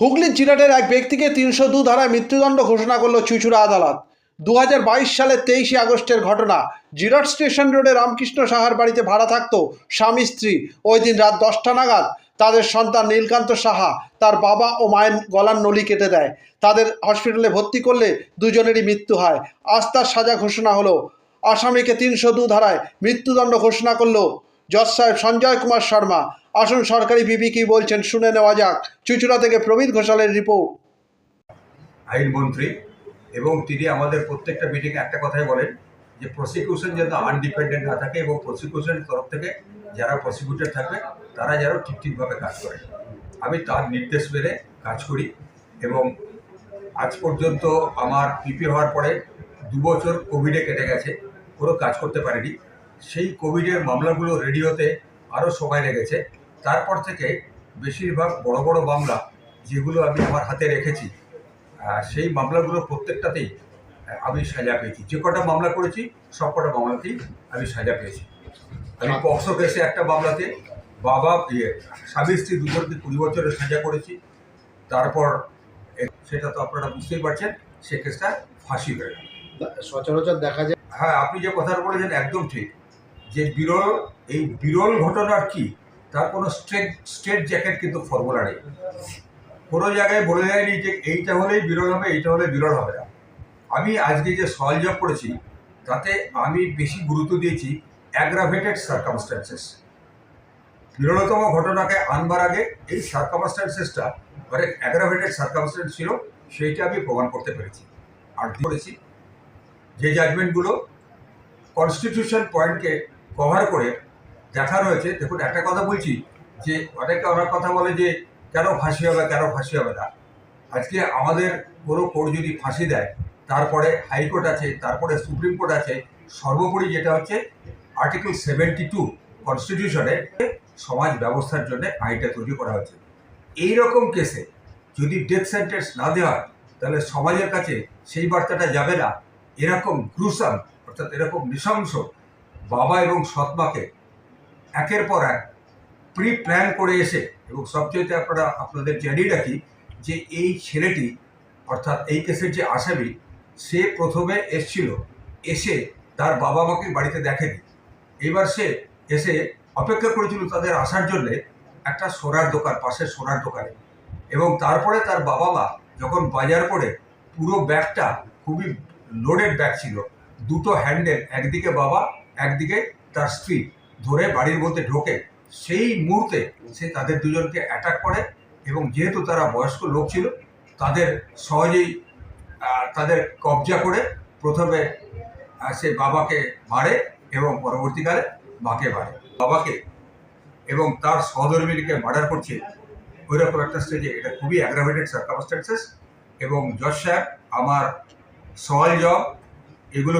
হুগলির জিরাটের এক ব্যক্তিকে তিনশো দু ধারায় মৃত্যুদণ্ড ঘোষণা করল চুচুড়া আদালত। দু হাজার বাইশ সালের তেইশে আগস্টের ঘটনা, জিরাট স্টেশন রোডে রামকৃষ্ণ সাহার বাড়িতে ভাড়া থাকত স্বামী স্ত্রী। ওই দিন রাত দশটা নাগাদ তাদের সন্তান নীলকান্ত সাহা, তার বাবা ও মায়ের গলার নলি কেটে দেয়। তাদের হসপিটালে ভর্তি করলে দুজনেরই মৃত্যু হয়। আজ তার সাজা ঘোষণা হলো, আসামিকে তিনশো দু ধারায় মৃত্যুদণ্ড ঘোষণা করল জজ সাহেব সঞ্জয় কুমার শর্মা। আসুন সরকারি বিপি কি বলছেন শুনে নেওয়া যাক। চুচুড়া থেকে প্রবীণ ঘোষালের রিপোর্ট। আইনমন্ত্রী এবং তিনি আমাদের প্রত্যেকটা মিটিংয়ে একটা কথাই বলেন যে প্রসিকিউশন যেন আনডিপেন্ডেন্ট না থাকে এবং প্রসিকিউশনের তরফ থেকে যারা প্রসিকিউটর থাকবে, তারা যেন ঠিক ঠিকভাবে কাজ করে। আমি তার নির্দেশ মেনে কাজ করি এবং আজ পর্যন্ত আমার পিপি হওয়ার পরে দু বছর কোভিডে কেটে গেছে, কোনো কাজ করতে পারিনি। সেই কোভিডের মামলাগুলো রেডিওতে আরও সময় লেগেছে তারপর থেকে বেশিরভাগ বড় বড় মামলা যেগুলো আমি আমার হাতে রেখেছি সেই মামলাগুলো প্রত্যেকটাতেই আমি সাজা পেয়েছি। যে কটা মামলা করেছি সব কটা মামলাতেই আমি সাজা পেয়েছি। আমি পক্সো কেসে একটা মামলাতে বাবা ইয়ে স্বামী স্ত্রী দুজনকে কুড়ি বছরের সাজা করেছি। তারপর সেটা তো আপনারা বুঝতেই পারছেন সে কেসটা ফাঁসি হয়ে গেল। সচরাচর দেখা যায় হ্যাঁ আপনি যে কথাটা বলেছেন একদম ঠিক। যে বিরল, এই বিরল ঘটনার কি? তার কোনো স্ট্রেট স্ট্রেট জ্যাকেট কিন্তু ফর্মুলা নেই। কোনো জায়গায় বলে যায়নি যে এইটা হলেই বিরল হবে, এইটা হলে বিরল হবে না। আমি আজকে যে সওয়াল জব করেছি, তাতে আমি বেশি গুরুত্ব দিয়েছি অ্যাগ্রাভেটেড সার্কামস্ট্যান্সেস বিরলতম ঘটনাকে আনবার আগে এই সার্কামস্ট্যান্সেসটা মানে অ্যাগ্রাভেটেড সার্কামস্ট্যান্স ছিল, সেইটা আমি প্রমাণ করতে পেরেছি। আর করেছি? যে জাজমেন্টগুলো কনস্টিটিউশন পয়েন্টকে কভার করে দেখা রয়েছে। দেখুন, একটা কথা বলছি যে, অনেকে অনেক কথা বলে যে, কেন ফাঁসি হবে, কেন ফাঁসি হবে না? আজকে আমাদের কোনো কোর্ট যদি ফাঁসি দেয়, তারপরে হাইকোর্ট আছে, তারপরে সুপ্রিম কোর্ট আছে, সর্বোপরি যেটা হচ্ছে আর্টিকেল সেভেন্টি টু কনস্টিটিউশনে সমাজ ব্যবস্থার জন্য আইনটা তৈরি করা হয়েছে। এই রকম কেসে যদি ডেথ সেন্টেন্স না দেওয়া হয়, তাহলে সমাজের কাছে সেই বার্তাটা যাবে না। এরকম গ্রুসাম অর্থাৎ এরকম নৃশংস বাবা এবং সৎমাকে একের পর এক প্রি প্ল্যান করে এসে, এবং সবচেয়ে আপনারা, আপনাদের জানিয়ে রাখি যে এই ছেলেটি, অর্থাৎ এই কেসের যে আসামি, সে প্রথমে এসছিল, এসে তার বাবা মাকে বাড়িতে দেখেনি। এবার সে এসে অপেক্ষা করেছিল তাদের আসার জন্যে একটা সোনার দোকান, পাশের সোনার দোকানে। এবং তারপরে তার বাবা মা যখন বাজার করে, পুরো ব্যাগটা খুবই লোডেড ব্যাগ ছিল। দুটো হ্যান্ডেল একদিকে বাবা একদিকে তার স্ত্রী ধরে বাড়ির মধ্যে ঢোকে, সেই মুহূর্তে সে তাদের দুজনকে অ্যাটাক করে এবং যেহেতু তারা বয়স্ক লোক ছিল, তাদের সহজেই তাদের কবজা করে প্রথমে সে বাবাকে মারে এবং পরবর্তীকালে মাকে মারে। বাবাকে এবং তার সহধর্মিনীকে মার্ডার করছে। ওই রকম একটা স্টেজে এটা খুবই অ্যাগ্রাভেটেড সার্কামস্টেন্সেস এবং জজ সাহেব, আমার সওয়াল জব এগুলো